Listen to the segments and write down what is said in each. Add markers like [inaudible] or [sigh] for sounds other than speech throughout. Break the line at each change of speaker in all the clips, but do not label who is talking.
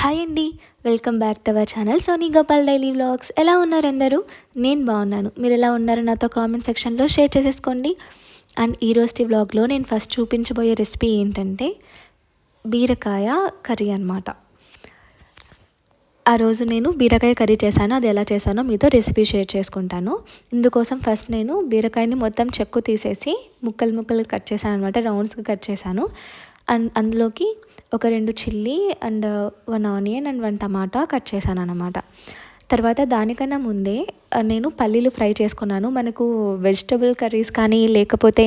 Hi అండి welcome back to our channel Soni Gopal daily vlogs ఎలా ఉన్నారు అందరూ? నేను బాగున్నాను. మీరు ఎలా ఉన్నారు నాతో కామెంట్ సెక్షన్లో షేర్ చేసేసుకోండి. అండ్ ఈ వ్లాగ్లో నేను ఫస్ట్ చూపించబోయే రెసిపీ ఏంటంటే బీరకాయ కర్రీ అనమాట ఆ రోజు నేను బీరకాయ కర్రీ చేశాను అది ఎలా చేశానో మీతో రెసిపీ షేర్ చేసుకుంటాను. ఇందుకోసం ఫస్ట్ నేను బీరకాయని మొత్తం చెక్కు తీసేసి ముక్కలు ముక్కలు కట్ చేశాను అనమాట రౌండ్స్గా కట్ చేశాను. అండ్ అందులోకి ఒక రెండు chilli and one onion and one tomato cut చేశాను అనమాట తర్వాత దానికన్నా ముందే నేను పల్లీలు ఫ్రై చేసుకున్నాను. మనకు వెజిటబుల్ కర్రీస్ కానీ లేకపోతే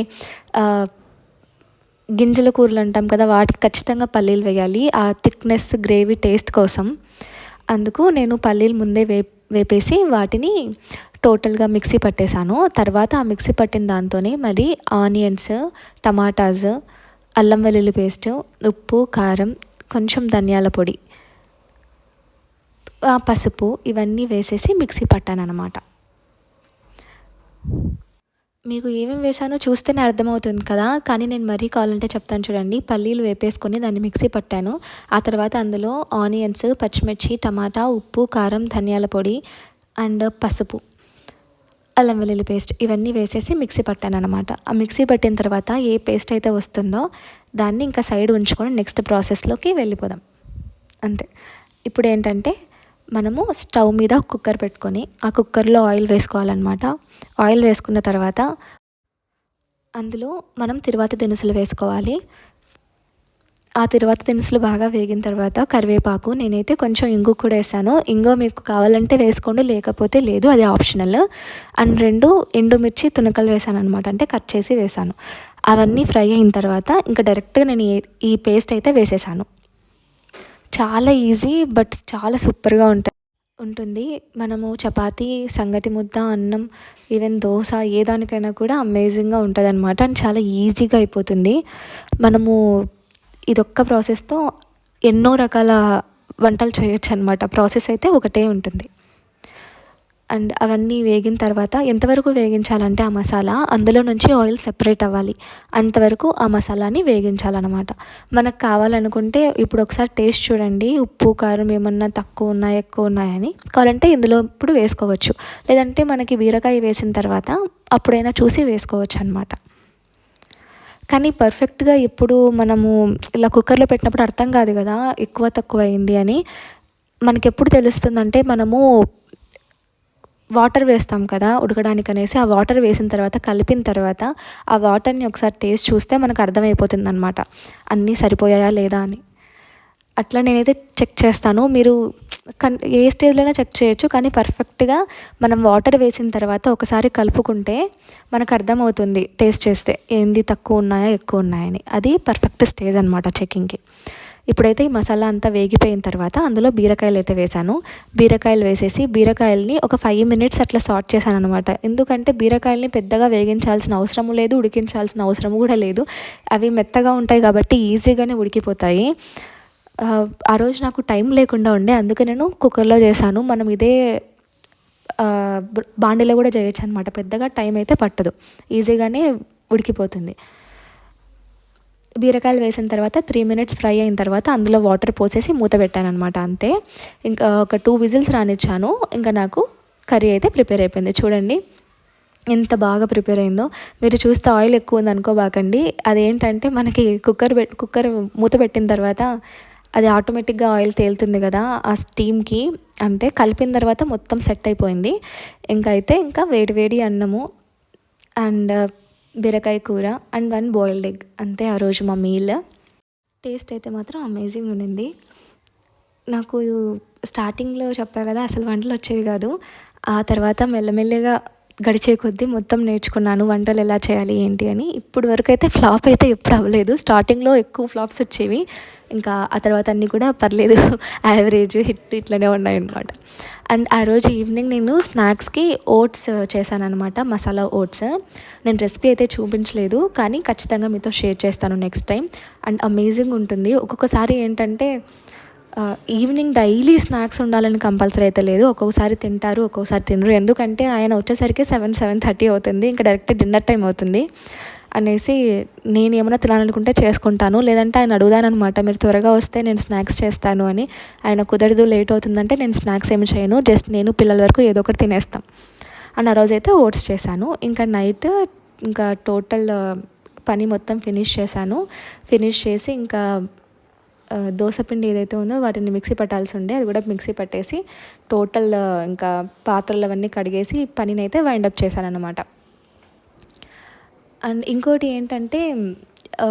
గింజల కూరలు అంటాం కదా వాటికి ఖచ్చితంగా పల్లీలు వేయాలి. ఆ థిక్నెస్ గ్రేవీ టేస్ట్ కోసం. అందుకు నేను పల్లీలు ముందే వే వేపేసి వాటిని టోటల్గా మిక్సీ పట్టేశాను. తర్వాత ఆ మిక్సీ పట్టిన దాంతోనే మరి ఆనియన్స్ టమాటాస్ అల్లం వెల్లుల్లి పేస్ట్ ఉప్పు కారం కొంచెం ధనియాల పొడి పసుపు ఇవన్నీ వేసేసి మిక్సీ పట్టాను అనమాట మీకు ఏమేమి వేసానో చూస్తేనే అర్థమవుతుంది కదా కానీ నేను మరీ కావాలంటే చెప్తాను చూడండి. పల్లీలు వేపేసుకొని దాన్ని మిక్సీ పట్టాను. ఆ తర్వాత అందులో ఆనియన్స్ పచ్చిమిర్చి టమాటా ఉప్పు కారం ధనియాల పొడి అండ్ పసుపు. అల్లం వెల్లుల్లి పేస్ట్ ఇవన్నీ వేసేసి మిక్సీ పట్టాను అనమాట ఆ మిక్సీ పట్టిన తర్వాత ఏ పేస్ట్ అయితే వస్తుందో దాన్ని ఇంకా సైడ్ ఉంచుకొని నెక్స్ట్ ప్రాసెస్లోకి వెళ్ళిపోదాం. అంతే. ఇప్పుడు ఏంటంటే మనము స్టవ్ మీద కుక్కర్ పెట్టుకొని ఆ కుక్కర్లో ఆయిల్ వేసుకోవాలన్నమాట. ఆయిల్ వేసుకున్న తర్వాత అందులో మనం తిరువాత దినుసులు వేసుకోవాలి. ఆ తర్వాత దినుసులు బాగా వేగిన తర్వాత కరివేపాకు నేనైతే కొంచెం ఇంగు కూడా వేసాను. ఇంగో మీకు కావాలంటే వేసుకోండి లేకపోతే లేదు అది ఆప్షనల్. అండ్ రెండు ఎండుమిర్చి తునకలు వేసాను అనమాట అంటే కట్ చేసి వేసాను. అవన్నీ ఫ్రై అయిన తర్వాత ఇంకా డైరెక్ట్గా నేను ఈ- ఈ పేస్ట్ అయితే వేసేసాను. చాలా ఈజీ బట్ చాలా సూపర్గా ఉంటుంది ఉంటుంది. మనము చపాతి సంగటి ముద్ద అన్నం ఈవెన్ దోశ ఏ దానికైనా కూడా అమేజింగ్గా ఉంటుంది అనమాట అండ్ చాలా ఈజీగా అయిపోతుంది. మనము ఇదొక్క ప్రాసెస్తో ఎన్నో రకాల వంటలు చేయొచ్చు అనమాట ప్రాసెస్ అయితే ఒకటే ఉంటుంది. అండ్ అవన్నీ వేగిన తర్వాత ఎంతవరకు వేగించాలంటే ఆ మసాలా అందులో నుంచి ఆయిల్ సెపరేట్ అవ్వాలి. అంతవరకు ఆ మసాలాని వేగించాలన్నమాట. మనకు కావాలనుకుంటే ఇప్పుడు ఒకసారి టేస్ట్ చూడండి. ఉప్పు కారం ఏమన్నా తక్కువ ఉన్నాయా ఎక్కువ ఉన్నాయని కావాలంటే ఇందులో ఇప్పుడు వేసుకోవచ్చు. లేదంటే మనకి బీరకాయ వేసిన తర్వాత అప్పుడైనా చూసి వేసుకోవచ్చు అనమాట కానీ పర్ఫెక్ట్గా ఎప్పుడు మనము ఇలా కుక్కర్లో పెట్టినప్పుడు అర్థం కాదు కదా ఎక్కువ తక్కువ అయింది అని. మనకి ఎప్పుడు తెలుస్తుందంటే మనము వాటర్ వేస్తాం కదా ఉడకడానికి అనేసి ఆ వాటర్ వేసిన తర్వాత కలిపిన తర్వాత ఆ వాటర్ని ఒకసారి టేస్ట్ చూస్తే మనకు అర్థమైపోతుంది అనమాట అన్నీ సరిపోయాయా లేదా అని. అట్లా నేనైతే చెక్ చేస్తాను. మీరు కన్ ఏ స్టేజ్లోనే చెక్ చేయొచ్చు. కానీ పర్ఫెక్ట్గా మనం వాటర్ వేసిన తర్వాత ఒకసారి కలుపుకుంటే మనకు అర్థమవుతుంది టేస్ట్ చేస్తే ఏంది తక్కువ ఉన్నాయా ఎక్కువ ఉన్నాయని అది పర్ఫెక్ట్ స్టేజ్ అనమాట చెకింగ్కి ఇప్పుడైతే ఈ మసాలా అంతా వేగిపోయిన తర్వాత అందులో బీరకాయలు అయితే వేసాను బీరకాయలు వేసేసి బీరకాయల్ని ఒక ఫైవ్ మినిట్స్ అట్లా సార్ట్ చేశాను అనమాట ఎందుకంటే బీరకాయల్ని పెద్దగా వేగించాల్సిన అవసరం లేదు ఉడికించాల్సిన అవసరం కూడా లేదు. అవి మెత్తగా ఉంటాయి కాబట్టి ఈజీగానే ఉడికిపోతాయి. ఆ, రోజు నాకు టైం లేకుండా ఉండే అందుకే నేను కుక్కర్లో చేశాను. మనం ఇదే బాండీలో కూడా చేయొచ్చు అనమాట పెద్దగా టైం అయితే పట్టదు. ఈజీగానే ఉడికిపోతుంది. బీరకాయలు వేసిన తర్వాత త్రీ మినిట్స్ ఫ్రై అయిన తర్వాత అందులో వాటర్ పోసేసి మూత పెట్టాను అనమాట అంతే. ఇంకా ఒక టూ విజిల్స్ రానిచ్చాను. ఇంకా నాకు కర్రీ అయితే ప్రిపేర్ అయిపోయింది. చూడండి ఎంత బాగా ప్రిపేర్ అయిందో. మీరు చూస్తే ఆయిల్ ఎక్కువ ఉంది అనుకోబాకండి అదేంటంటే మనకి కుక్కర్ పెట్ కుక్కర్ మూత పెట్టిన తర్వాత అది ఆటోమేటిక్గా ఆయిల్ తేలుతుంది కదా ఆ స్టీమ్కి. అంతే కలిపిన తర్వాత మొత్తం సెట్ అయిపోయింది. ఇంకా అయితే ఇంకా వేడి వేడి అన్నము అండ్ బీరకాయ కూర అండ్ వన్ బాయిల్డ్ ఎగ్ అంతే ఆ రోజు మా మీల్. టేస్ట్ అయితే మాత్రం అమేజింగ్ ఉండింది. నాకు స్టార్టింగ్లో చెప్పా కదా అసలు వంటలు వచ్చేవి కాదు. ఆ తర్వాత మెల్లమెల్లగా గడిచే కొద్దీ మొత్తం నేర్చుకున్నాను వంటలు ఎలా చేయాలి ఏంటి అని. ఇప్పుడు వరకు అయితే ఫ్లాప్ అయితే ఎప్పుడు అవ్వలేదు. స్టార్టింగ్లో ఎక్కువ ఫ్లాప్స్ వచ్చేవి. ఇంకా ఆ తర్వాత అన్నీ కూడా పర్లేదు. [laughs] యావరేజ్ హిట్ ఇట్లనే ఉన్నాయన్నమాట. అండ్ ఆ రోజు ఈవినింగ్ నేను స్నాక్స్కి ఓట్స్ చేశాను అనమాట మసాలా ఓట్స్. నేను రెసిపీ అయితే చూపించలేదు కానీ ఖచ్చితంగా మీతో షేర్ చేస్తాను నెక్స్ట్ టైం. అండ్ అమేజింగ్ ఉంటుంది. ఒక్కొక్కసారి ఏంటంటే ఈవినింగ్ డైలీ స్నాక్స్ ఉండాలని కంపల్సరీ అయితే లేదు. ఒక్కొక్కసారి తింటారు ఒక్కొక్కసారి తినరు. ఎందుకంటే ఆయన వచ్చేసరికి సెవెన్ సెవెన్ థర్టీ అవుతుంది. ఇంకా డైరెక్ట్ డిన్నర్ టైం అవుతుంది. అనేసి నేను ఏమైనా తినాలనుకుంటే చేసుకుంటాను. లేదంటే ఆయన అడుగుదానమాట మీరు త్వరగా వస్తే నేను స్నాక్స్ చేస్తాను అని. ఆయన కుదరదు లేట్ అవుతుందంటే నేను స్నాక్స్ ఏమి చేయను. జస్ట్ నేను పిల్లల వరకు ఏదో ఒకటి తినేస్తాం. అండ్ ఆ రోజైతే ఓట్స్ చేశాను. ఇంకా నైట్ ఇంకా టోటల్ పని మొత్తం ఫినిష్ చేశాను. ఫినిష్ చేసి ఇంకా దోసపిండి ఏదైతే ఉందో వాటిని మిక్సీ పట్టాల్సి ఉండే అది కూడా మిక్సీ పట్టేసి టోటల్ ఇంకా పాత్రలు అవన్నీ కడిగేసి పనిని అయితే వైండప్ చేశాను అనమాట అండ్ ఇంకోటి ఏంటంటే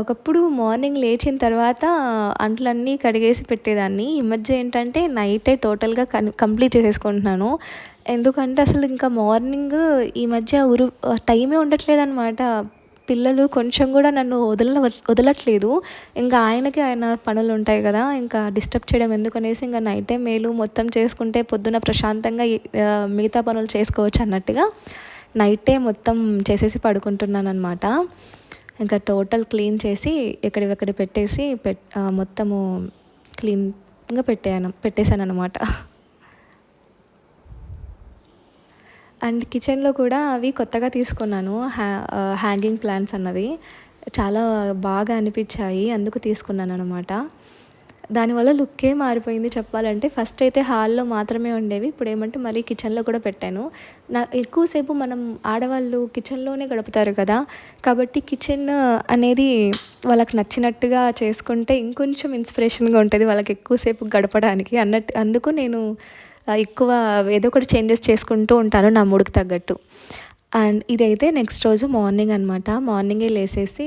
ఒకప్పుడు మార్నింగ్ లేచిన తర్వాత అంట్లన్నీ కడిగేసి పెట్టేదాన్ని. ఈ మధ్య ఏంటంటే నైటే టోటల్గా కన్ కంప్లీట్ చేసేసుకుంటున్నాను. ఎందుకంటే అసలు ఇంకా మార్నింగ్ ఈ మధ్య ఉరు టైమే ఉండట్లేదన్నమాట. పిల్లలు కొంచెం కూడా నన్ను వదల వదలట్లేదు. ఇంకా ఆయనకి ఆయన పనులు ఉంటాయి కదా ఇంకా డిస్టర్బ్ చేయడం ఎందుకనేసి ఇంకా నైటే మేలు మొత్తం చేసుకుంటే పొద్దున ప్రశాంతంగా మిగతా పనులు చేసుకోవచ్చు అన్నట్టుగా నైటే మొత్తం చేసేసి పడుకుంటున్నాను అనమాట ఇంకా టోటల్ క్లీన్ చేసి ఎక్కడివెక్కడ పెట్టేసి పెట్ మొత్తము క్లీన్గా పెట్టాను పెట్టేశాను అనమాట అండ్ కిచెన్లో కూడా అవి కొత్తగా తీసుకున్నాను. హ్యా హ్యాంగింగ్ ప్లాంట్స్ అన్నవి. చాలా బాగా అనిపించాయి. అందుకు తీసుకున్నాను అనమాట దానివల్ల లుక్కే మారిపోయింది చెప్పాలంటే. ఫస్ట్ అయితే హాల్లో మాత్రమే ఉండేవి. ఇప్పుడు ఏమంటే మళ్ళీ కిచెన్లో కూడా పెట్టాను. నా ఎక్కువసేపు మనం ఆడవాళ్ళు కిచెన్లోనే గడుపుతారు కదా. కాబట్టి కిచెన్ అనేది వాళ్ళకి నచ్చినట్టుగా చేసుకుంటే ఇంకొంచెం ఇన్స్పిరేషన్గా ఉంటుంది. వాళ్ళకి ఎక్కువసేపు గడపడానికి అన్నట్టు. అందుకు నేను ఎక్కువ ఏదో ఒకటి చేంజెస్ చేసుకుంటూ ఉంటాను నా మూడుకు తగ్గట్టు. అండ్ ఇదైతే నెక్స్ట్ రోజు మార్నింగ్ అనమాట మార్నింగే లేసేసి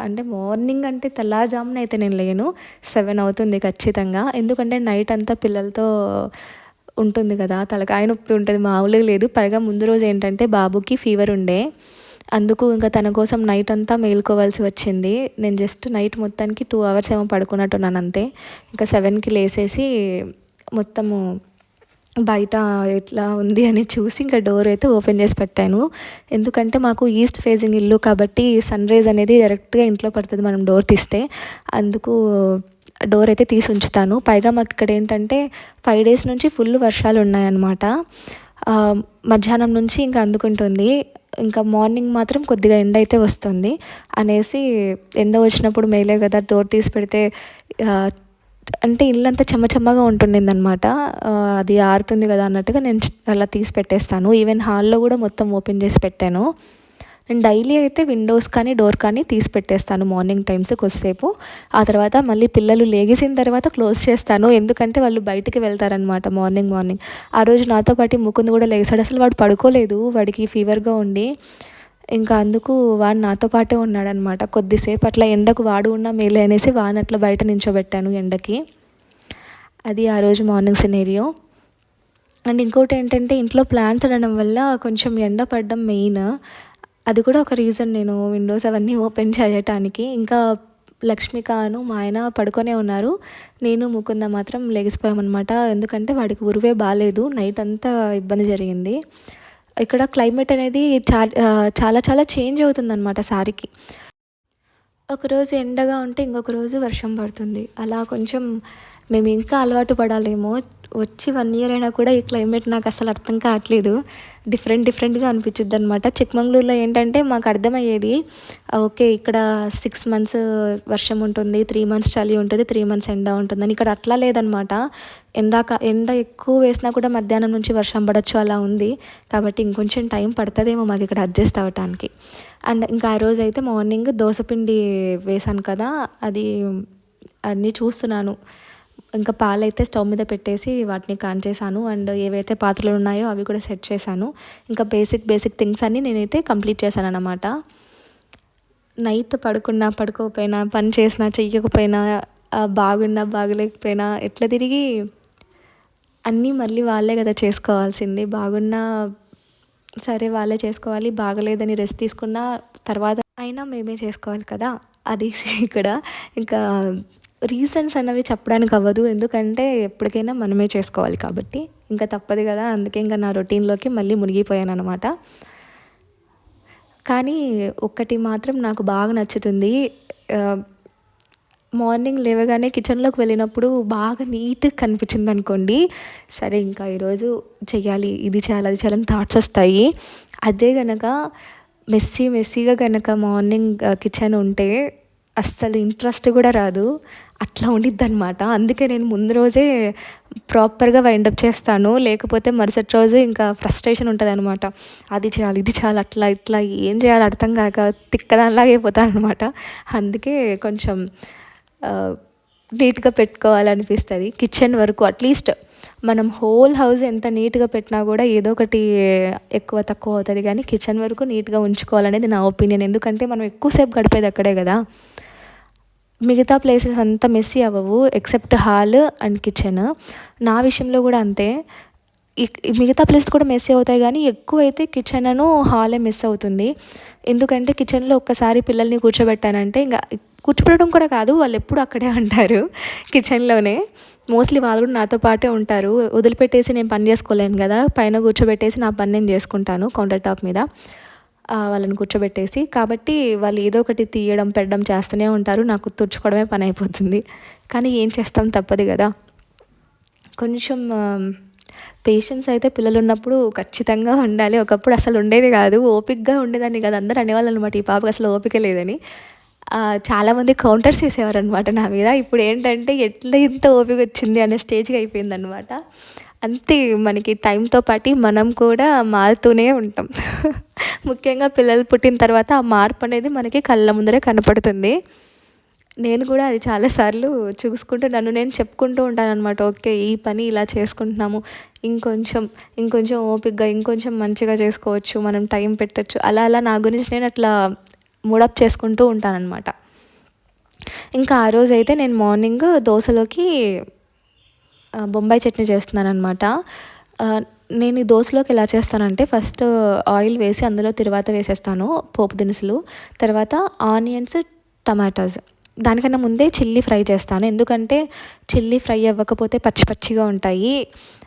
అంటే మార్నింగ్ అంటే తెల్లారుజామున అయితే నేను లేను. సెవెన్ అవుతుంది ఖచ్చితంగా. ఎందుకంటే నైట్ అంతా పిల్లలతో ఉంటుంది కదా తలకాయ నొప్పి ఉంటుంది మామూలుగా లేదు. పైగా ముందు రోజు ఏంటంటే బాబుకి ఫీవర్ ఉండే. అందుకు ఇంకా తన కోసం నైట్ అంతా మేల్కోవాల్సి వచ్చింది. నేను జస్ట్ నైట్ మొత్తానికి టూ అవర్స్ ఏమో పడుకున్నట్టున్నాను అంతే. ఇంకా సెవెన్కి లేసేసి మొత్తము బయట ఎట్లా ఉంది అని చూసి ఇంకా డోర్ అయితే ఓపెన్ చేసి పెట్టాను. ఎందుకంటే మాకు ఈస్ట్ ఫేజింగ్ ఇల్లు కాబట్టి సన్ రైజ్ అనేది డైరెక్ట్గా ఇంట్లో పడుతుంది మనం డోర్ తీస్తే. అందుకు డోర్ అయితే తీసి ఉంచుతాను. పైగా మాకు ఇక్కడ ఏంటంటే ఫైవ్ డేస్ నుంచి ఫుల్ వర్షాలు ఉన్నాయన్నమాట. మధ్యాహ్నం నుంచి ఇంకా అందుకుంటుంది. ఇంకా మార్నింగ్ మాత్రం కొద్దిగా ఎండ అయితే వస్తుంది. అనేసి ఎండ వచ్చినప్పుడు మేలే కదా డోర్ తీసి పెడితే అంటే ఇల్లంతా చెమ్మ చెమ్మగా ఉంటుండింది అనమాట అది ఆరుతుంది కదా అన్నట్టుగా నేను అలా తీసి పెట్టేస్తాను. ఈవెన్ హాల్లో కూడా మొత్తం ఓపెన్ చేసి పెట్టాను. నేను డైలీ అయితే విండోస్ కానీ డోర్ కానీ తీసి పెట్టేస్తాను మార్నింగ్ టైమ్స్ కొద్దిసేపు. ఆ తర్వాత మళ్ళీ పిల్లలు లేగేసిన తర్వాత క్లోజ్ చేస్తాను. ఎందుకంటే వాళ్ళు బయటికి వెళ్తారనమాట మార్నింగ్ మార్నింగ్. ఆ రోజు నాతో పాటు ముకుంద్ కూడా లేచాడు అసలు వాడు పడుకోలేదు. వాడికి ఫీవర్గా ఉండి ఇంకా అందుకు వాడు నాతో పాటే ఉన్నాడనమాట. కొద్దిసేపు అట్లా ఎండకు వాడు ఉన్న మేలే అనేసి వాడిని అట్లా బయట నించోబెట్టాను ఎండకి. అది ఆ రోజు మార్నింగ్ సినేరియో. అండ్ ఇంకోటి ఏంటంటే ఇంట్లో ప్లాంట్స్ ఉండడం వల్ల కొంచెం ఎండ పడడం మెయిన్. అది కూడా ఒక రీజన్ నేను విండోస్ అవన్నీ ఓపెన్ చేయటానికి. ఇంకా లక్ష్మికాను మా ఆయన పడుకొనే ఉన్నారు. నేను ముకుంద మాత్రం లెగిసిపోయామన్నమాట. ఎందుకంటే వాడికి ఉరువే బాగాలేదు నైట్ అంతా ఇబ్బంది జరిగింది. ఇక్కడ క్లైమేట్ అనేది చాలా చాలా చేంజ్ అవుతుంది అనమాట సారీకి ఒకరోజు ఎండగా ఉంటే ఇంకొక రోజు వర్షం పడుతుంది. అలా కొంచెం మేము ఇంకా అలవాటు పడాలేమో. వచ్చి వన్ ఇయర్ అయినా కూడా ఈ క్లైమేట్ నాకు అసలు అర్థం కావట్లేదు. డిఫరెంట్ డిఫరెంట్గా అనిపించింది అనమాట చిక్మంగళూరులో ఏంటంటే మాకు అర్థమయ్యేది ఓకే ఇక్కడ సిక్స్ మంత్స్ వర్షం ఉంటుంది త్రీ మంత్స్ చలి ఉంటుంది త్రీ మంత్స్ ఎండ ఉంటుందని ఇక్కడ అట్లా లేదనమాట ఎండాక ఎండ ఎక్కువ వేసినా కూడా మధ్యాహ్నం నుంచి వర్షం పడచ్చు అలా ఉంది. కాబట్టి ఇంకొంచెం టైం పడుతుందేమో మాకు ఇక్కడ అడ్జస్ట్ అవ్వటానికి అండ్ ఇంకా ఆ రోజు అయితే మార్నింగ్ దోసపిండి వేసాను కదా అది అన్నీ చూస్తున్నాను. ఇంకా పాలైతే స్టవ్ మీద పెట్టేసి వాటిని కాంచేసాను అండ్ ఏవైతే పాత్రలు ఉన్నాయో అవి కూడా సెట్ చేశాను. ఇంకా బేసిక్ బేసిక్ థింగ్స్ అన్నీ నేనైతే కంప్లీట్ చేశాను అనమాట నైట్ పడుకున్నా పడుకోకపోయినా పని చేసినా చెయ్యకపోయినా బాగున్నా బాగలేకపోయినా ఎట్లా తిరిగి అన్నీ మళ్ళీ వాళ్ళే కదా చేసుకోవాల్సింది. బాగున్నా సరే వాళ్ళే చేసుకోవాలి బాగలేదని రెస్ట్ తీసుకున్న తర్వాత అయినా మేమే చేసుకోవాలి కదా. అది [laughs] ఇక్కడ. ఇంకా రీజన్స్ అనేవి చెప్పడానికి అవ్వదు. ఎందుకంటే ఎప్పటికైనా మనమే చేసుకోవాలి కాబట్టి. ఇంకా తప్పదు కదా. అందుకే ఇంకా నా రొటీన్లోకి మళ్ళీ మునిగిపోయాను అనమాట కానీ ఒక్కటి మాత్రం నాకు బాగా నచ్చుతుంది. మార్నింగ్ లేవగానే కిచెన్లోకి వెళ్ళినప్పుడు బాగా నీట్గా కనిపించింది అనుకోండి సరే ఇంకా ఈరోజు చేయాలి ఇది చేయాలి అది చేయాలని థాట్స్ వస్తాయి. అదే కనుక మెస్సీ మెస్సీగా కనుక మార్నింగ్ కిచెన్ ఉంటే అస్సలు ఇంట్రెస్ట్ కూడా రాదు. అట్లా ఉండిద్ది అనమాట అందుకే నేను ముందు రోజే ప్రాపర్గా వైండప్ చేస్తాను. లేకపోతే మరుసటి రోజు ఇంకా ఫ్రస్ట్రేషన్ ఉంటుంది అనమాట అది చేయాలి ఇది చేయాలి అట్లా ఇట్లా ఏం చేయాలి అర్థం కాక తిక్కదానిలాగా అయిపోతాను అనమాట అందుకే కొంచెం నీట్గా పెట్టుకోవాలనిపిస్తుంది. కిచెన్ వరకు అట్లీస్ట్ మనం హోల్ హౌస్ ఎంత నీట్గా పెట్టినా కూడా ఏదో ఒకటి ఎక్కువ తక్కువ అవుతుంది. కానీ కిచెన్ వరకు నీట్గా ఉంచుకోవాలనేది నా ఒపీనియన్ ఎందుకంటే మనం ఎక్కువసేపు గడిపేది అక్కడే కదా. మిగతా ప్లేసెస్ అంతా మెస్సీ అవ్వవు ఎక్సెప్ట్ హాల్ అండ్ కిచెన్ నా విషయంలో కూడా అంతే. మిగతా ప్లేస్ కూడా మెస్ అవుతాయి కానీ ఎక్కువ అయితే కిచెన్ అను హాలే మిస్ అవుతుంది. ఎందుకంటే కిచెన్లో ఒక్కసారి పిల్లల్ని కూర్చోబెట్టానంటే ఇంకా కూర్చోబెట్టడం కూడా కాదు వాళ్ళు ఎప్పుడు అక్కడే ఉంటారు కిచెన్లోనే మోస్ట్లీ వాళ్ళు కూడా నాతో పాటే ఉంటారు. వదిలిపెట్టేసి నేను పని చేసుకోలేను కదా పైన కూర్చోబెట్టేసి నా పని నేను చేసుకుంటాను కౌంటర్ టాప్ మీద. వాళ్ళని కూర్చోబెట్టేసి కాబట్టి వాళ్ళు ఏదో ఒకటి తీయడం పెట్టడం చేస్తూనే ఉంటారు. నాకు తుడుచుకోవడమే పని అయిపోతుంది. కానీ ఏం చేస్తాం తప్పదు కదా. కొంచెం పేషెన్స్ అయితే పిల్లలు ఉన్నప్పుడు ఖచ్చితంగా ఉండాలి. ఒకప్పుడు అసలు ఉండేది కాదు. ఓపిక్గా ఉండేదాన్ని కదా. అందరూ అనేవాళ్ళు అనమాట ఈ పాపకు అసలు ఓపిక లేదని. చాలామంది కౌంటర్స్ వేసేవారు అనమాట నా మీద. ఇప్పుడు ఏంటంటే ఎట్లా ఇంత ఓపిక వచ్చింది అనే స్టేజ్కి అయిపోయింది అనమాట అంతే మనకి టైంతో పాటు మనం కూడా మారుతూనే ఉంటాం. ముఖ్యంగా పిల్లలు పుట్టిన తర్వాత ఆ మార్పు అనేది మనకి కళ్ళ ముందరే కనపడుతుంది. నేను కూడా అది చాలాసార్లు చూసుకుంటూ నన్ను నేను చెప్పుకుంటూ ఉంటాను అనమాట ఓకే ఈ పని ఇలా చేసుకుంటున్నాము. ఇంకొంచెం ఇంకొంచెం ఓపిక్గా ఇంకొంచెం మంచిగా చేసుకోవచ్చు మనం టైం పెట్టచ్చు. అలా అలా నా గురించి నేను అట్లా మూడప్ చేసుకుంటూ ఉంటానన్నమాట. ఇంకా ఆ రోజు అయితే నేను మార్నింగ్ దోశలోకి బొంబాయి చట్నీ చేస్తున్నాను అనమాట నేను ఈ దోశలోకి ఎలా చేస్తానంటే ఫస్ట్ ఆయిల్ వేసి అందులో తిరువాత వేసేస్తాను పోపు దినుసులు తర్వాత ఆనియన్స్ టమాటాస్. దానికన్నా ముందే చిల్లీ ఫ్రై చేస్తాను. ఎందుకంటే చిల్లీ ఫ్రై అవ్వకపోతే పచ్చి పచ్చిగా ఉంటాయి.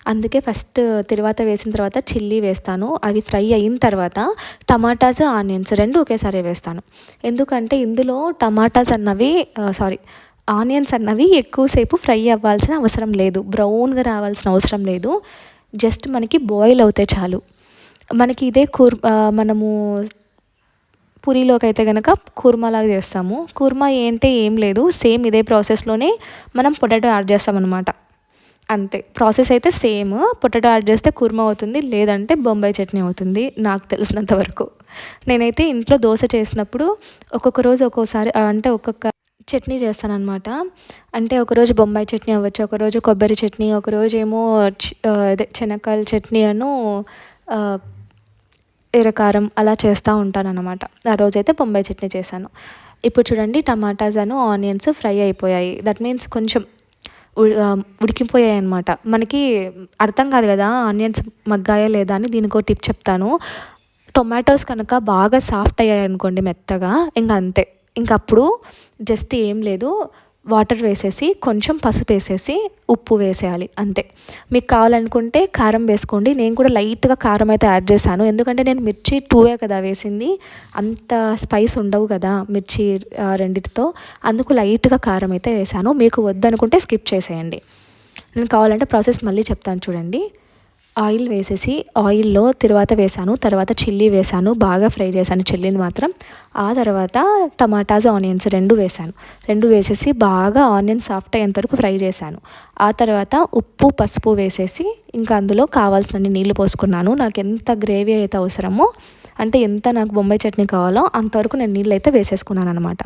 అందుకే ఫస్ట్ తిరువాత వేసిన తర్వాత చిల్లీ వేస్తాను. అవి ఫ్రై అయిన తర్వాత టమాటాస్ ఆనియన్స్ రెండు ఒకేసారి వేస్తాను. ఎందుకంటే ఇందులో టమాటాస్ అన్నవి సారీ ఆనియన్స్ అన్నవి ఎక్కువసేపు ఫ్రై అవ్వాల్సిన అవసరం లేదు. బ్రౌన్గా రావాల్సిన అవసరం లేదు. జస్ట్ మనకి బాయిల్ అవుతే చాలు. మనకి ఇదే కూర్ మనము పూరీలోకి అయితే కనుక కుర్మా లాగా చేస్తాము. కుర్మా ఏంటి ఏం లేదు. సేమ్ ఇదే ప్రాసెస్లోనే మనం పొటాటో యాడ్ చేస్తామన్నమాట. అంతే. ప్రాసెస్ అయితే సేమ్. పొటాటో యాడ్ చేస్తే కుర్మా అవుతుంది లేదంటే బొంబాయి చట్నీ అవుతుంది నాకు తెలిసినంత వరకు. నేనైతే ఇంట్లో దోశ చేసినప్పుడు ఒక్కొక్క రోజు ఒక్కోసారి అంటే ఒక్కొక్క చట్నీ చేస్తానన్నమాట. అంటే ఒకరోజు బొంబాయి చట్నీ అవ్వచ్చు ఒకరోజు కొబ్బరి చట్నీ ఒకరోజు ఏమో అదే శనక్కాయల చట్నీ అను ఎర్రకారం అలా చేస్తూ ఉంటానన్నమాట. ఆ రోజైతే బొంబాయి చట్నీ చేశాను. ఇప్పుడు చూడండి టమాటాస్ అను ఆనియన్స్ ఫ్రై అయిపోయాయి. దట్ మీన్స్ కొంచెం ఉడికిపోయాయి అనమాట మనకి అర్థం కాదు కదా ఆనియన్స్ మగ్గాయా లేదా అని దీనికో టిప్ చెప్తాను. టొమాటోస్ కనుక బాగా సాఫ్ట్ అయ్యాయి అనుకోండి మెత్తగా ఇంకా అంతే. ఇంకప్పుడు జస్ట్ ఏం లేదు వాటర్ వేసేసి కొంచెం పసుపు వేసేసి ఉప్పు వేసేయాలి అంతే. మీకు కావాలనుకుంటే కారం వేసుకోండి. నేను కూడా లైట్గా కారం అయితే యాడ్ చేశాను. ఎందుకంటే నేను మిర్చి టూవే కదా వేసింది. అంత స్పైస్ ఉండవు కదా మిర్చి రెండిటితో. అందుకు లైట్గా కారం అయితే వేసాను మీకు వద్దనుకుంటే స్కిప్ చేసేయండి. నేను కావాలంటే ప్రాసెస్ మళ్ళీ చెప్తాను చూడండి. ఆయిల్ వేసేసి ఆయిల్లో తర్వాత వేసాను తర్వాత చిల్లీ వేసాను బాగా ఫ్రై చేశాను చిల్లీని మాత్రం. ఆ తర్వాత టమాటాస్ ఆనియన్స్ రెండు వేసాను. రెండు వేసేసి బాగా ఆనియన్ సాఫ్ట్ అయ్యేంత వరకు ఫ్రై చేశాను. ఆ తర్వాత ఉప్పు పసుపు వేసేసి ఇంకా అందులో కావాల్సినన్ని నీళ్ళు పోసుకున్నాను. నాకు ఎంత గ్రేవీ అయితే అవసరమో అంటే ఎంత నాకు బొంబాయి చట్నీ కావాలో అంతవరకు నేను నీళ్ళు అయితే వేసేసుకున్నాను అనమాట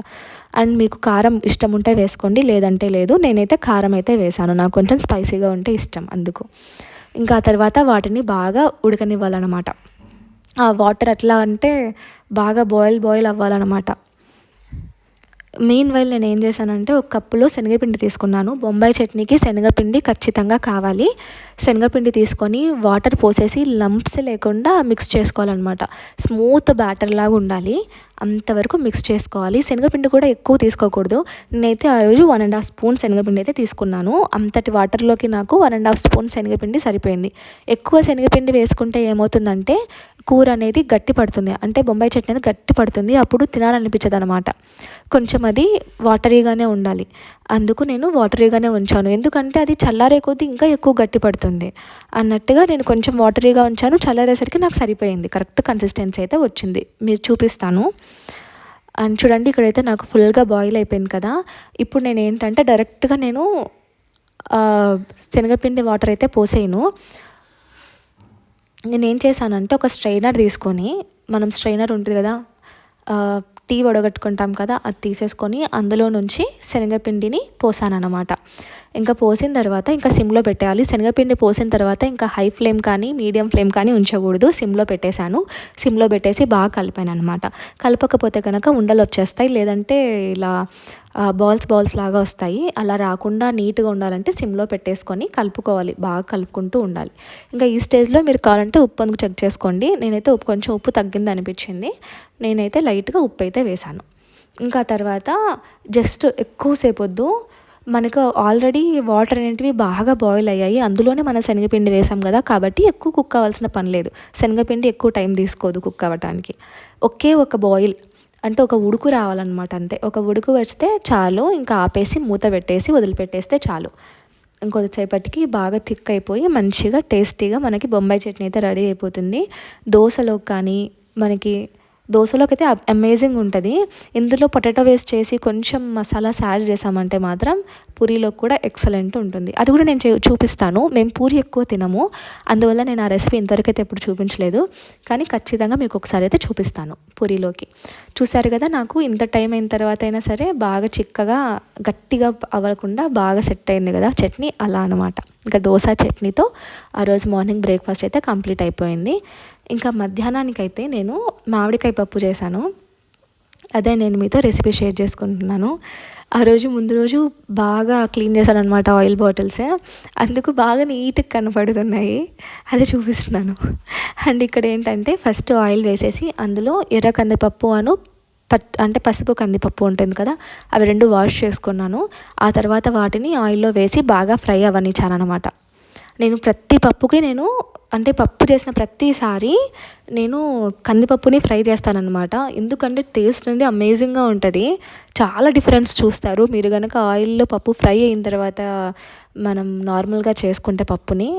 అండ్ మీకు కారం ఇష్టం ఉంటే వేసుకోండి లేదంటే లేదు. నేనైతే కారం అయితే వేసాను. నాకు కొంచెం స్పైసీగా ఉంటే ఇష్టం అందుకు. ఇంకా తర్వాత వాటిని బాగా ఉడకనివ్వాలన్నమాట. ఆ వాటర్ ఎట్లా అంటే బాగా బాయిల్ బాయిల్ అవ్వాలన్నమాట. మెయిన్ వైల్ నేను ఏం చేశానంటే ఒక కప్పులో శనగపిండి తీసుకున్నాను. బొంబాయి చట్నీకి శనగపిండి ఖచ్చితంగా కావాలి. శనగపిండి తీసుకొని వాటర్ పోసేసి లంప్స్ లేకుండా మిక్స్ చేసుకోవాలన్నమాట. స్మూత్ బ్యాటర్ లాగా ఉండాలి. అంతవరకు మిక్స్ చేసుకోవాలి. శనగపిండి కూడా ఎక్కువ తీసుకోకూడదు. నేనైతే ఆ రోజు వన్ అండ్ హాఫ్ స్పూన్ శనగపిండి అయితే తీసుకున్నాను. అంతటి వాటర్లోకి నాకు వన్ అండ్ హాఫ్ స్పూన్ శనగపిండి సరిపోయింది. ఎక్కువ శనగపిండి వేసుకుంటే ఏమవుతుందంటే కూర అనేది గట్టి పడుతుంది. అంటే బొంబాయి చట్నీ అనేది గట్టి పడుతుంది. అప్పుడు తినాలనిపించదు అనమాట కొంచెం అది వాటరీగానే ఉండాలి. అందుకు నేను వాటరీగానే ఉంచాను. ఎందుకంటే అది చల్లారే కొద్దీ ఇంకా ఎక్కువ గట్టి పడుతుంది. అన్నట్టుగా నేను కొంచెం వాటరీగా ఉంచాను. చల్లారేసరికి నాకు సరిపోయింది. కరెక్ట్ కన్సిస్టెన్సీ అయితే వచ్చింది. మీరు చూపిస్తాను. అండ్ చూడండి ఇక్కడైతే నాకు ఫుల్గా బాయిల్ అయిపోయింది కదా. ఇప్పుడు నేను ఏంటంటే డైరెక్ట్గా నేను శనగపిండి వాటర్ అయితే పోసేయను. నేనేం చేశానంటే ఒక స్ట్రైనర్ తీసుకొని మనం స్ట్రైనర్ ఉంటుంది కదా టీ వడగట్టుకుంటాం కదా అది తీసేసుకొని అందులో నుంచి శనగపిండిని పోసానన్నమాట. ఇంకా పోసిన తర్వాత ఇంకా సిమ్లో పెట్టేయాలి. శనగపిండి పోసిన తర్వాత ఇంకా హై ఫ్లేమ్ కానీ మీడియం ఫ్లేమ్ కానీ ఉంచకూడదు. సిమ్లో పెట్టేశాను. సిమ్లో పెట్టేసి బాగా కలిపాను అనమాట కలపకపోతే కనుక ఉండలు వచ్చేస్తాయి. లేదంటే ఇలా బాల్స్ బాల్స్ లాగా వస్తాయి. అలా రాకుండా నీట్గా ఉండాలంటే సిమ్లో పెట్టేసుకొని కలుపుకోవాలి. బాగా కలుపుకుంటూ ఉండాలి. ఇంకా ఈ స్టేజ్లో మీరు కావాలంటే ఉప్పు అందుకు చెక్ చేసుకోండి. నేనైతే ఉప్పు కొంచెం ఉప్పు తగ్గింది అనిపించింది. నేనైతే లైట్గా ఉప్పు అయితే వేశాను. ఇంకా తర్వాత జస్ట్ ఎక్కువసేపు వద్దు మనకు ఆల్రెడీ వాటర్ అనేటివి బాగా బాయిల్ అయ్యాయి. అందులోనే మనం శనగపిండి వేసాం కదా కాబట్టి ఎక్కువ కుక్ అవ్వాల్సిన పని లేదు. శనగపిండి ఎక్కువ టైం తీసుకోదు కుక్ అవ్వటానికి. ఒకే ఒక బాయిల్ అంటే ఒక ఉడుకు రావాలన్నమాట అంతే. ఒక ఉడుకు వస్తే చాలు ఇంకా ఆపేసి మూత పెట్టేసి వదిలిపెట్టేస్తే చాలు. ఇంకొద్దిసేపటికి బాగా థిక్ అయిపోయి మంచిగా టేస్టీగా మనకి బొంబాయి చట్నీ అయితే రెడీ అయిపోతుంది. దోశలో కానీ మనకి దోశలోకి అయితే అమేజింగ్ ఉంటుంది. ఇందులో పొటాటో వేస్ట్ చేసి కొంచెం మసాలాస్ యాడ్ చేసామంటే మాత్రం పూరీలో కూడా ఎక్సలెంట్ ఉంటుంది. అది కూడా నేను చూపిస్తాను. మేము పూరి ఎక్కువ తినము. అందువల్ల నేను ఆ రెసిపీ ఇంతవరకు అయితే ఎప్పుడు చూపించలేదు. కానీ ఖచ్చితంగా మీకు ఒకసారి అయితే చూపిస్తాను పూరీలోకి. చూసారు కదా నాకు ఇంత టైం అయిన తర్వాత అయినా సరే బాగా చిక్కగా గట్టిగా అవ్వకుండా బాగా సెట్ అయింది కదా చట్నీ అలా అనమాట ఇంకా దోశ చట్నీతో ఆ రోజు మార్నింగ్ బ్రేక్ఫాస్ట్ అయితే కంప్లీట్ అయిపోయింది. ఇంకా మధ్యాహ్నానికైతే నేను మామిడికాయ పప్పు చేశాను. అదే నేను మీతో రెసిపీ షేర్ చేసుకుంటున్నాను. ఆ రోజు ముందు రోజు బాగా క్లీన్ చేశాను అనమాట ఆయిల్ బాటిల్స్ అందుకు బాగా నీట్గా కనపడుతున్నాయి. అది చూపిస్తున్నాను. అండ్ ఇక్కడ ఏంటంటే ఫస్ట్ ఆయిల్ వేసేసి అందులో ఎర్ర కందిపప్పు అను పట్ అంటే పసుపు కందిపప్పు ఉంటుంది కదా అవి రెండు వాష్ చేసుకున్నాను. ఆ తర్వాత వాటిని ఆయిల్లో వేసి బాగా ఫ్రై అవ్వనిచ్చాను అనమాట నేను ప్రతి పప్పుకి నేను అంటే పప్పు చేసిన ప్రతిసారి నేను కందిపప్పుని ఫ్రై చేస్తానన్నమాట. ఎందుకంటే టేస్ట్ అనేది అమేజింగ్గా ఉంటుంది. చాలా డిఫరెన్స్ చూస్తారు. మీరు కనుక ఆయిల్లో పప్పు ఫ్రై అయిన తర్వాత మనం నార్మల్గా చేసుకుంటే పప్పుని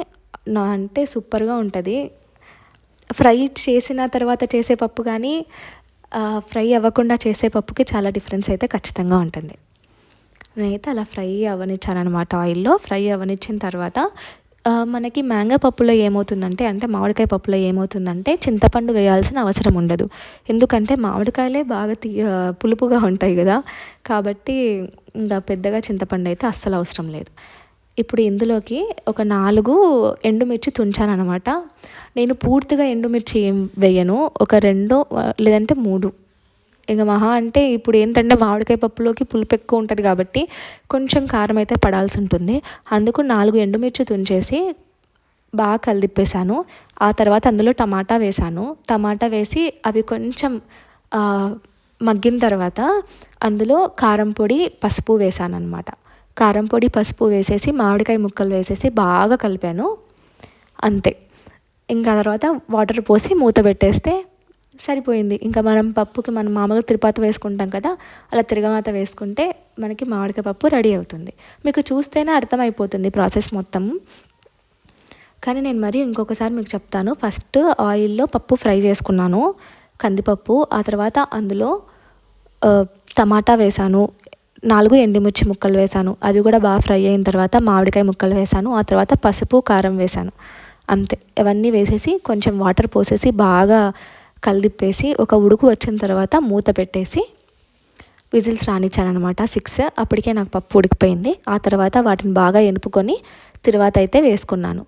నా అంటే సూపర్గా ఉంటుంది. ఫ్రై చేసిన తర్వాత చేసే పప్పు కానీ ఫ్రై అవ్వకుండా చేసే పప్పుకి చాలా డిఫరెన్స్ అయితే ఖచ్చితంగా ఉంటుంది. నేనైతే అలా ఫ్రై అవ్వనిచ్చాను అనమాట ఆయిల్లో. ఫ్రై అవ్వనిచ్చిన తర్వాత మనకి మ్యాంగో పప్పులో ఏమవుతుందంటే అంటే మామిడికాయ పప్పులో ఏమవుతుందంటే చింతపండు వేయాల్సిన అవసరం ఉండదు. ఎందుకంటే మామిడికాయలే బాగా తీ పులుపుగా ఉంటాయి కదా. కాబట్టి ఇంకా పెద్దగా చింతపండు అయితే అస్సలు అవసరం లేదు. ఇప్పుడు ఇందులోకి ఒక నాలుగు ఎండుమిర్చి తుంచాను అనమాట నేను పూర్తిగా ఎండుమిర్చి ఏం వేయను. ఒక రెండో లేదంటే మూడు. ఇక మహా అంటే ఇప్పుడు ఏంటంటే మామిడికాయ పప్పులోకి పులుపు ఎక్కువ ఉంటుంది కాబట్టి కొంచెం కారం అయితే పడాల్సి ఉంటుంది. అందుకు నాలుగు ఎండుమిర్చి తుంచేసి బాగా కలిదిప్పేశాను. ఆ తర్వాత అందులో టమాటా వేశాను. టమాటా వేసి అవి కొంచెం మగ్గిన తర్వాత అందులో కారం పొడి పసుపు వేశాను అనమాట కారం పొడి పసుపు వేసేసి మామిడికాయ ముక్కలు వేసేసి బాగా కలిపాను. అంతే. ఇంకా తర్వాత వాటర్ పోసి మూత పెట్టేస్తే సరిపోయింది. ఇంకా మనం పప్పుకి మనం మామూలుగా తిరుపతి వేసుకుంటాం కదా అలా తిరగమాత వేసుకుంటే మనకి మామిడికాయ పప్పు రెడీ అవుతుంది. మీకు చూస్తేనే అర్థమైపోతుంది ప్రాసెస్ మొత్తం. కానీ నేను మరి ఇంకొకసారి మీకు చెప్తాను. ఫస్ట్ ఆయిల్లో పప్పు ఫ్రై చేసుకున్నాను కందిపప్పు ఆ తర్వాత అందులో టమాటా వేసాను నాలుగు ఎండిమిర్చి ముక్కలు వేసాను. అవి కూడా బాగా ఫ్రై అయిన తర్వాత మామిడికాయ ముక్కలు వేసాను ఆ తర్వాత పసుపు కారం వేశాను అంతే. ఇవన్నీ వేసేసి కొంచెం వాటర్ పోసేసి బాగా కలిదిప్పేసి ఒక ఉడుకు వచ్చిన తర్వాత మూత పెట్టేసి విజిల్స్ రానిచ్చానమాట సిక్స్ అప్పటికే నాకు పప్పు ఉడికిపోయింది. ఆ తర్వాత వాటిని బాగా ఎనుపుకొని తర్వాత అయితే వేసుకున్నాను.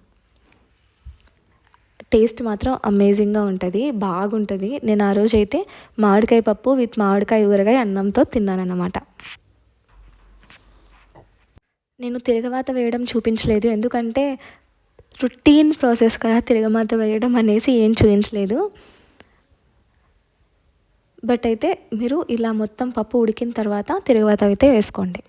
టేస్ట్ మాత్రం అమేజింగ్గా ఉంటుంది బాగుంటుంది. నేను ఆ రోజు అయితే మామిడికాయ పప్పు విత్ మామిడికాయ ఊరగాయ అన్నంతో తిన్నానన్నమాట. నేను తిరగవాత వేయడం చూపించలేదు. ఎందుకంటే రొటీన్ ప్రాసెస్ కదా తిరగమాత వేయడం అనేసి ఏం చూపించలేదు బట్ అయితే మీరు ఇలా మొత్తం పప్పు ఉడికిన తర్వాత తిరగవాత అయితే వేసుకోండి.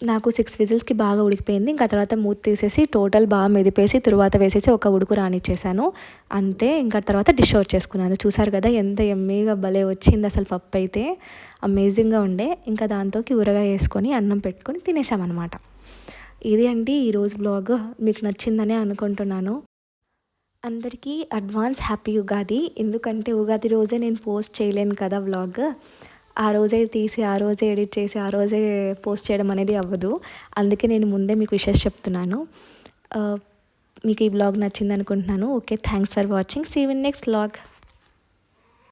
నాకు సిక్స్ విజిల్స్కి బాగా ఉడికిపోయింది. ఇంకా తర్వాత మూత తీసేసి టోటల్ బాగా మెదిపేసి తరువాత వేసేసి ఒక ఉడుకు రానిచ్చేసాను. అంతే ఇంకా తర్వాత డిష్ అవుట్ చేసుకున్నాను. చూసారు కదా ఎంత ఎమ్మీగా భలే వచ్చింది అసలు పప్పు అయితే అమేజింగ్గా ఉండే. ఇంకా దాంతోకి ఊరగా వేసుకొని అన్నం పెట్టుకొని తినేసామన్నమాట. ఇది అండి ఈరోజు బ్లాగ్ మీకు నచ్చిందని అనుకుంటున్నాను. అందరికీ అడ్వాన్స్ హ్యాపీ ఉగాది. ఎందుకంటే ఉగాది రోజే నేను పోస్ట్ చేయలేను కదా వ్లాగ్. ఆ రోజే తీసి ఆ రోజే ఎడిట్ చేసి ఆ రోజే పోస్ట్ చేయడం అనేది అవ్వదు. అందుకే నేను ముందే మీకు విషెస్ చెప్తున్నాను. మీకు ఈ బ్లాగ్ నచ్చింది అనుకుంటున్నాను okay thanks for watching. See win next blog